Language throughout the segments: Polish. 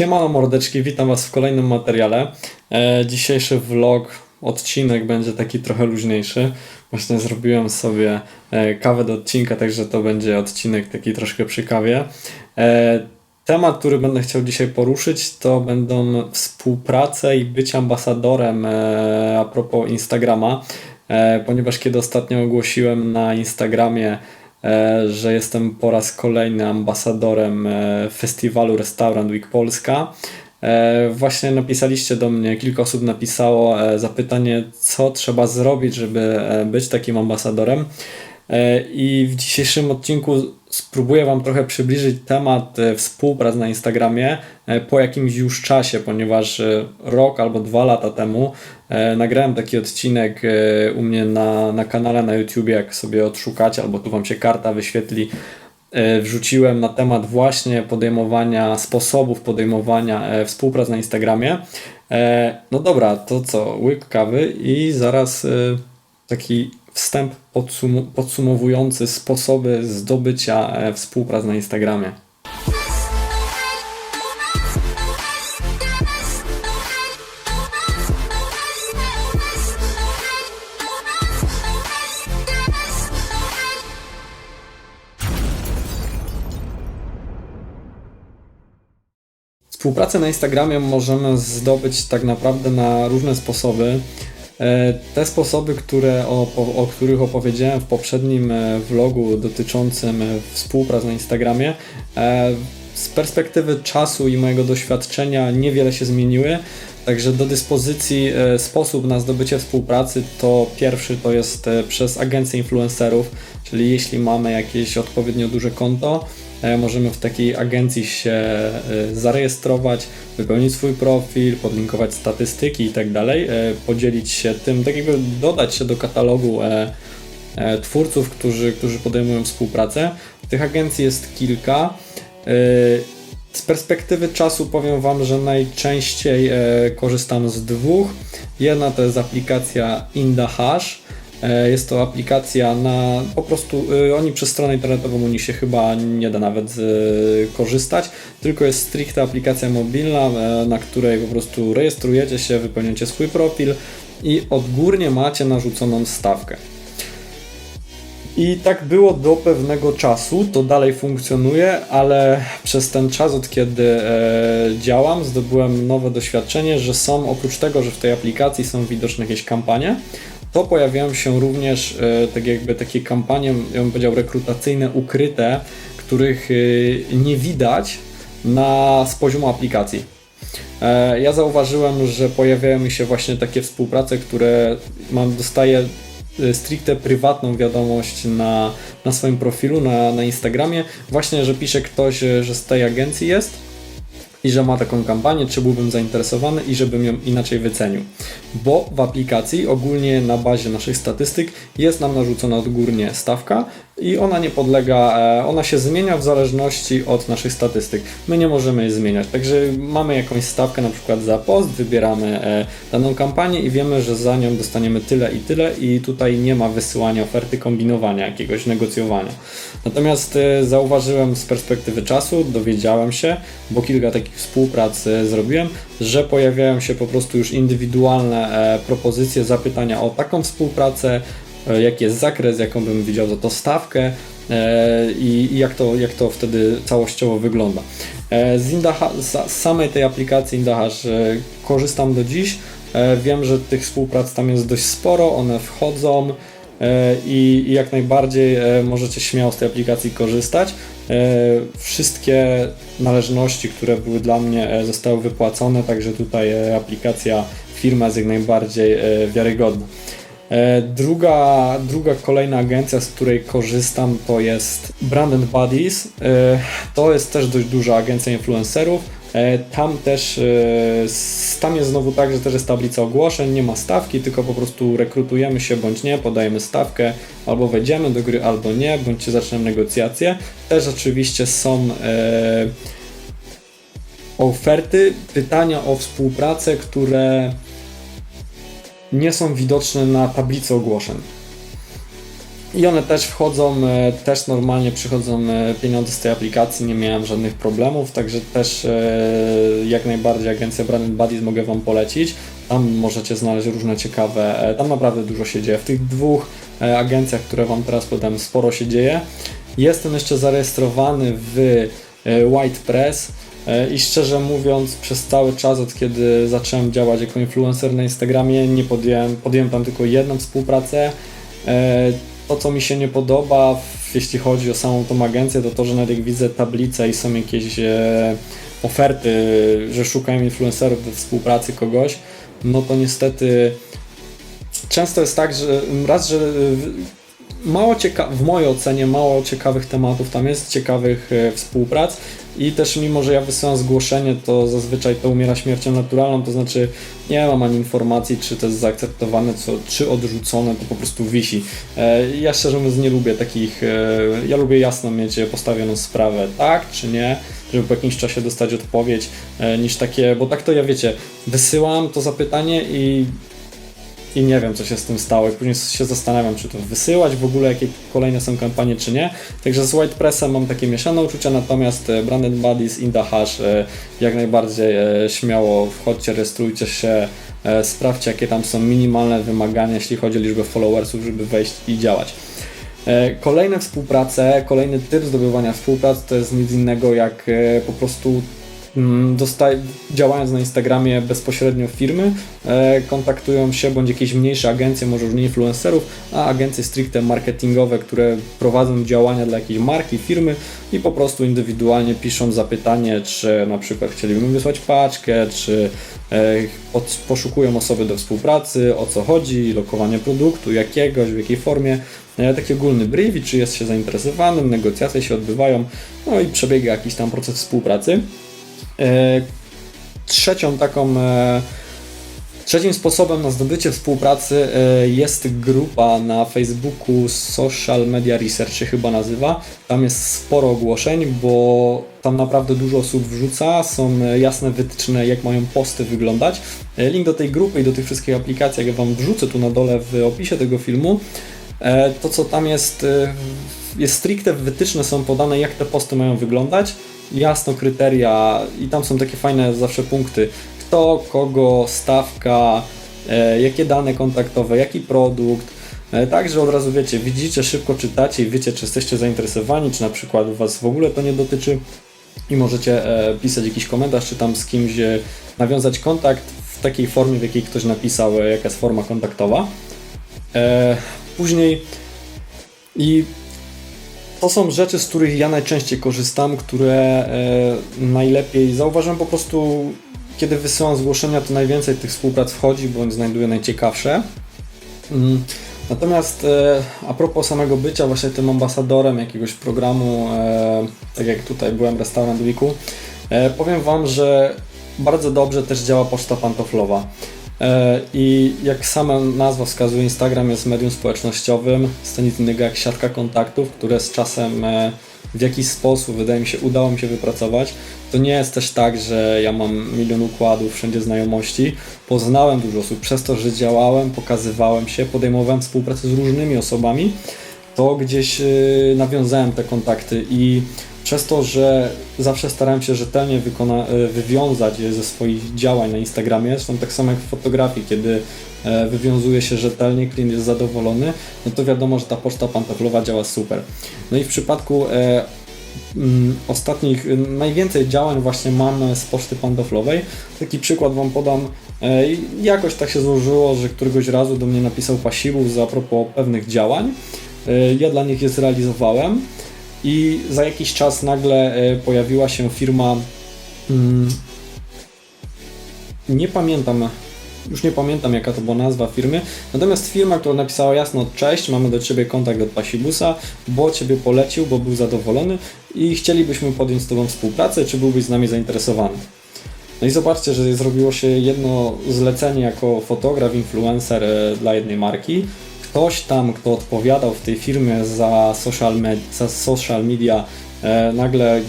Siemano mordeczki, witam Was w kolejnym materiale. E, dzisiejszy vlog, odcinek będzie taki trochę luźniejszy. Właśnie zrobiłem sobie e, kawę do odcinka, także to będzie odcinek taki troszkę przy kawie. E, temat, który będę chciał dzisiaj poruszyć, to będą współprace i być ambasadorem e, a propos Instagrama, e, ponieważ kiedy ostatnio ogłosiłem na Instagramie że jestem po raz kolejny ambasadorem e, festiwalu Restaurant Week Polska. E, Właśnie napisaliście do mnie, kilka osób napisało e, zapytanie, co trzeba zrobić, żeby e, być takim ambasadorem. E, I w dzisiejszym odcinku spróbuję Wam trochę przybliżyć temat e, współprac na Instagramie e, po jakimś już czasie, ponieważ rok albo dwa lata temu nagrałem taki odcinek u mnie na, na kanale na YouTube, jak sobie odszukacie, albo tu Wam się karta wyświetli. Wrzuciłem na temat właśnie podejmowania sposobów podejmowania współprac na Instagramie. No dobra, to co? Łyk kawy i zaraz taki wstęp podsum- podsumowujący sposoby zdobycia e, współprac na Instagramie. Współpracę na Instagramie możemy zdobyć tak naprawdę na różne sposoby. E, Te sposoby, które o, o których opowiedziałem w poprzednim e, vlogu dotyczącym e, współprac na Instagramie, z perspektywy czasu i mojego doświadczenia niewiele się zmieniły. Także do dyspozycji sposób na zdobycie współpracy to pierwszy to jest przez agencję influencerów, czyli jeśli mamy jakieś odpowiednio duże konto, możemy w takiej agencji się e, zarejestrować, wypełnić swój profil, podlinkować statystyki i tak dalej, e, podzielić się tym, tak jakby dodać się do katalogu e, e, twórców, którzy, którzy podejmują współpracę. Tych agencji jest kilka. E, Z perspektywy czasu powiem Wam, że najczęściej e, korzystam z dwóch. Jedna to jest aplikacja IndaHash. E, Jest to aplikacja na po prostu e, oni przez stronę internetową u nich się chyba nie da nawet e, korzystać, tylko jest stricte aplikacja mobilna, e, na której po prostu rejestrujecie się, wypełniacie swój profil i odgórnie macie narzuconą stawkę. I tak było do pewnego czasu, to dalej funkcjonuje, ale przez ten czas, od kiedy e, działam, zdobyłem nowe doświadczenie, że są oprócz tego, że w tej aplikacji są widoczne jakieś kampanie, to pojawiają się również e, tak jakby takie kampanie, ja bym powiedział, rekrutacyjne, ukryte, których e, nie widać na, z poziomu aplikacji. E, Ja zauważyłem, że pojawiają mi się właśnie takie współprace, które mam, dostaję stricte prywatną wiadomość na, na swoim profilu, na, na Instagramie, właśnie, że pisze ktoś, że z tej agencji jest i że ma taką kampanię, czy byłbym zainteresowany i żebym ją inaczej wycenił. Bo w aplikacji ogólnie na bazie naszych statystyk jest nam narzucona odgórnie stawka i ona nie podlega, e, ona się zmienia w zależności od naszych statystyk. My nie możemy jej zmieniać, także mamy jakąś stawkę na przykład za post, wybieramy e, daną kampanię i wiemy, że za nią dostaniemy tyle i tyle i tutaj nie ma wysyłania oferty, kombinowania jakiegoś, negocjowania. Natomiast e, zauważyłem z perspektywy czasu, dowiedziałem się, bo kilka takich współprac zrobiłem, że pojawiają się po prostu już indywidualne propozycje, zapytania o taką współpracę, jaki jest zakres, jaką bym widział za to stawkę e, i, jak, to, jak to wtedy całościowo wygląda. E, Z, Indaha, z samej tej aplikacji Indahash e, korzystam do dziś. E, Wiem, że tych współprac tam jest dość sporo, one wchodzą e, i, i jak najbardziej e, możecie śmiało z tej aplikacji korzystać. E, Wszystkie należności, które były dla mnie, e, zostały wypłacone, także tutaj e, aplikacja, firma jest jak najbardziej e, wiarygodna. E, Druga, druga kolejna agencja, z której korzystam, to jest Brand and Buddies. E, To jest też dość duża agencja influencerów. E, Tam też, tam jest znowu tak, że też jest tablica ogłoszeń, nie ma stawki, tylko po prostu rekrutujemy się bądź nie, podajemy stawkę, albo wejdziemy do gry, albo nie, bądź zaczniemy negocjacje. Też oczywiście są oferty, pytania o współpracę, które nie są widoczne na tablicy ogłoszeń. I one też wchodzą, e, też normalnie przychodzą e, pieniądze z tej aplikacji, nie miałem żadnych problemów, także też e, jak najbardziej agencja Branded Buddies mogę Wam polecić. Tam możecie znaleźć różne ciekawe, tam naprawdę dużo się dzieje. W tych dwóch agencjach, które Wam teraz podam, sporo się dzieje. Jestem jeszcze zarejestrowany w White Press i szczerze mówiąc, przez cały czas, od kiedy zacząłem działać jako influencer na Instagramie, nie podjąłem, podjąłem tam tylko jedną współpracę. E, To, co mi się nie podoba, jeśli chodzi o samą tą agencję, to to, że nawet jak widzę tablicę i są jakieś e, oferty, że szukają influencerów do współpracy kogoś, no to niestety często jest tak, że raz, że mało cieka- w mojej ocenie mało ciekawych tematów tam jest, ciekawych e, współprac i też mimo, że ja wysyłam zgłoszenie, to zazwyczaj to umiera śmiercią naturalną, to znaczy nie mam ani informacji, czy to jest zaakceptowane, co, czy odrzucone, to po prostu wisi. E, ja szczerze mówiąc nie lubię takich, e, ja lubię jasno mieć postawioną sprawę, tak czy nie, żeby po jakimś czasie dostać odpowiedź, e, niż takie, bo tak to ja wiecie, wysyłam to zapytanie i i nie wiem, co się z tym stało. I później się zastanawiam, czy to wysyłać w ogóle, jakie kolejne są kampanie, czy nie. Także z White Pressem mam takie mieszane uczucia, natomiast e, Branded Buddies, Inda Hash, e, jak najbardziej e, śmiało wchodźcie, rejestrujcie się, sprawdźcie, jakie tam są minimalne wymagania, jeśli chodzi o liczbę followersów, żeby wejść i działać. Kolejne współprace, kolejny typ zdobywania współprac to jest nic innego jak po prostu działając na Instagramie bezpośrednio firmy, e, kontaktują się bądź jakieś mniejsze agencje, może już nie influencerów, a agencje stricte marketingowe, które prowadzą działania dla jakiejś marki, firmy i po prostu indywidualnie piszą zapytanie, czy na przykład chcieliby wysłać paczkę, czy e, poszukują osoby do współpracy, o co chodzi, lokowanie produktu, jakiegoś, w jakiej formie, e, taki ogólny brief czy jest się zainteresowanym, negocjacje się odbywają, no i przebiega jakiś tam proces współpracy. E, Trzecią taką, e, trzecim sposobem na zdobycie współpracy e, jest grupa na Facebooku Social Media Research się chyba nazywa. Tam jest sporo ogłoszeń, bo tam naprawdę dużo osób wrzuca, są jasne wytyczne jak mają posty wyglądać. Link do tej grupy i do tych wszystkich aplikacji, jak ja Wam wrzucę tu na dole w opisie tego filmu. To co tam jest, jest stricte wytyczne są podane jak te posty mają wyglądać, jasno kryteria i tam są takie fajne zawsze punkty, kto, kogo, stawka, e, jakie dane kontaktowe, jaki produkt, e, tak, że od razu wiecie, widzicie, szybko czytacie i wiecie, czy jesteście zainteresowani, czy na przykład Was w ogóle to nie dotyczy. I możecie e, pisać jakiś komentarz, czy tam z kimś nawiązać kontakt w takiej formie, w jakiej ktoś napisał, jaka jest forma kontaktowa. Później i to są rzeczy, z których ja najczęściej korzystam, które e, najlepiej zauważam po prostu, kiedy wysyłam zgłoszenia, to najwięcej tych współprac wchodzi, bądź znajduję najciekawsze. Mm, Natomiast e, a propos samego bycia właśnie tym ambasadorem jakiegoś programu, e, tak jak tutaj byłem Restaurant Weeku, powiem Wam, że bardzo dobrze też działa poczta pantoflowa. E, I jak sama nazwa wskazuje, Instagram jest medium społecznościowym, jest to nic innego jak siatka kontaktów, które z czasem e, w jakiś sposób, wydaje mi się, udało mi się wypracować. To nie jest też tak, że ja mam milion układów, wszędzie znajomości. Poznałem dużo osób przez to, że działałem, pokazywałem się, podejmowałem współpracę z różnymi osobami, to gdzieś y, nawiązałem te kontakty i przez to, że zawsze starałem się rzetelnie wykona- y, wywiązać je ze swoich działań na Instagramie, zresztą tak samo jak w fotografii, kiedy e, wywiązuje się rzetelnie, klient jest zadowolony, no to wiadomo, że ta poczta pantoflowa działa super. No i w przypadku e, mm, ostatnich, najwięcej działań właśnie mam z poczty pantoflowej. Taki przykład Wam podam. E, Jakoś tak się złożyło, że któregoś razu do mnie napisał Pasibów za propos pewnych działań. E, Ja dla nich je zrealizowałem i za jakiś czas nagle e, pojawiła się firma mm, nie pamiętam już nie pamiętam jaka to była nazwa firmy, natomiast firma, która napisała jasno cześć, mamy do Ciebie kontakt od Pasibusa, bo Ciebie polecił, bo był zadowolony i chcielibyśmy podjąć z Tobą współpracę, czy byłbyś z nami zainteresowany. No i zobaczcie, że zrobiło się jedno zlecenie jako fotograf, influencer e, dla jednej marki. Ktoś tam, kto odpowiadał w tej firmie za social, med- za social media, e, nagle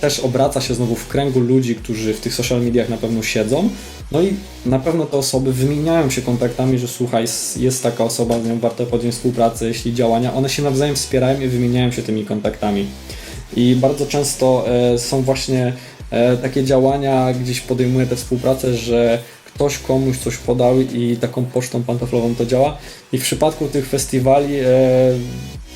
też obraca się znowu w kręgu ludzi, którzy w tych social mediach na pewno siedzą. No i na pewno te osoby wymieniają się kontaktami, że słuchaj, jest taka osoba, z nią warto podjąć współpracę, jeśli działania. One się nawzajem wspierają i wymieniają się tymi kontaktami. I bardzo często e, są właśnie e, takie działania gdzieś podejmuje tę współpracę, że ktoś komuś coś podał i taką pocztą pantoflową to działa. I w przypadku tych festiwali e,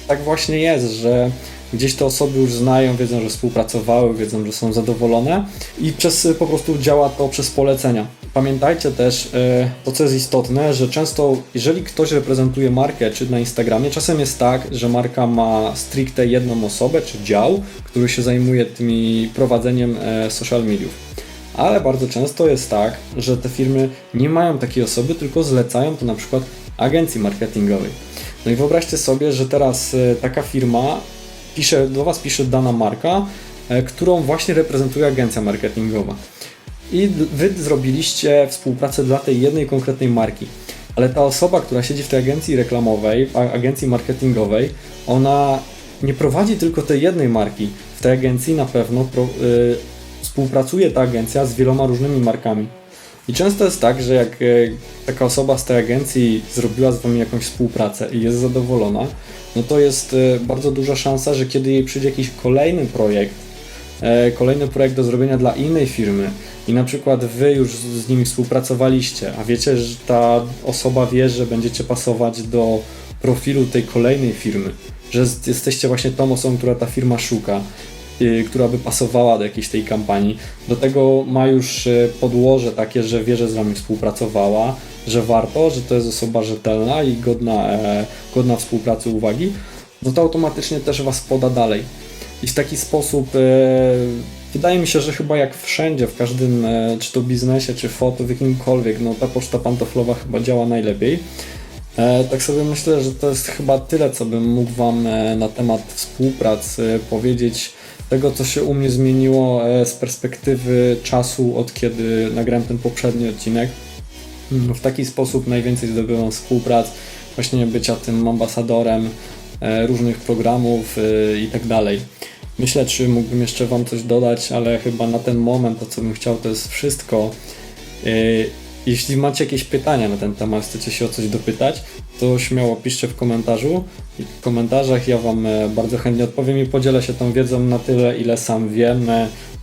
tak właśnie jest, że gdzieś te osoby już znają, wiedzą, że współpracowały, wiedzą, że są zadowolone i przez po prostu działa to przez polecenia. Pamiętajcie też e, to, co jest istotne, że często, jeżeli ktoś reprezentuje markę, czy na Instagramie, czasem jest tak, że marka ma stricte jedną osobę, czy dział, który się zajmuje tymi prowadzeniem e, social mediów. Ale bardzo często jest tak, że te firmy nie mają takiej osoby, tylko zlecają to na przykład agencji marketingowej. No i wyobraźcie sobie, że teraz e, taka firma pisze, do Was pisze dana marka, e, którą właśnie reprezentuje agencja marketingowa. I Wy zrobiliście współpracę dla tej jednej konkretnej marki. Ale ta osoba, która siedzi w tej agencji reklamowej, a- agencji marketingowej, ona nie prowadzi tylko tej jednej marki. W tej agencji na pewno y, współpracuje ta agencja z wieloma różnymi markami. I często jest tak, że jak e, taka osoba z tej agencji zrobiła z Wami jakąś współpracę i jest zadowolona, no to jest e, bardzo duża szansa, że kiedy jej przyjdzie jakiś kolejny projekt, e, kolejny projekt do zrobienia dla innej firmy i na przykład Wy już z nimi współpracowaliście, a wiecie, że ta osoba wie, że będziecie pasować do profilu tej kolejnej firmy, że jesteście właśnie tą osobą, która ta firma szuka, która by pasowała do jakiejś tej kampanii. Do tego ma już y, podłoże takie, że wie, że z Wami współpracowała, że warto, że to jest osoba rzetelna i godna, e, godna współpracy uwagi, no to automatycznie też Was poda dalej. I w taki sposób e, wydaje mi się, że chyba jak wszędzie, w każdym, e, czy to biznesie, czy foto, w jakimkolwiek, no ta poczta pantoflowa chyba działa najlepiej. Tak sobie myślę, że to jest chyba tyle, co bym mógł Wam na temat współpracy powiedzieć. Tego, co się u mnie zmieniło e, z perspektywy czasu, od kiedy nagrałem ten poprzedni odcinek. Mm, W taki sposób najwięcej zdobyłem współprac, właśnie bycia tym ambasadorem e, różnych programów e, i tak dalej. Myślę, czy mógłbym jeszcze Wam coś dodać, ale chyba na ten moment to, co bym chciał, to jest wszystko. Jeśli macie jakieś pytania na ten temat, chcecie się o coś dopytać, to śmiało piszcie w komentarzu. W komentarzach ja Wam e, bardzo chętnie odpowiem i podzielę się tą wiedzą na tyle, ile sam wiem.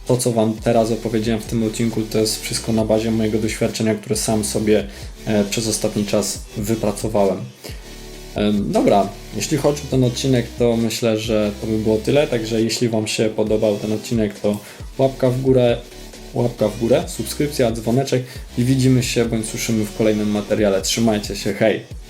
To, co Wam teraz opowiedziałem w tym odcinku, to jest wszystko na bazie mojego doświadczenia, które sam sobie e, przez ostatni czas wypracowałem. Em, Dobra, jeśli chodzi o ten odcinek, to myślę, że to by było tyle. Także jeśli Wam się podobał ten odcinek, to łapka w górę, łapka w górę, subskrypcja, dzwoneczek i widzimy się bądź słyszymy w kolejnym materiale. Trzymajcie się, hej!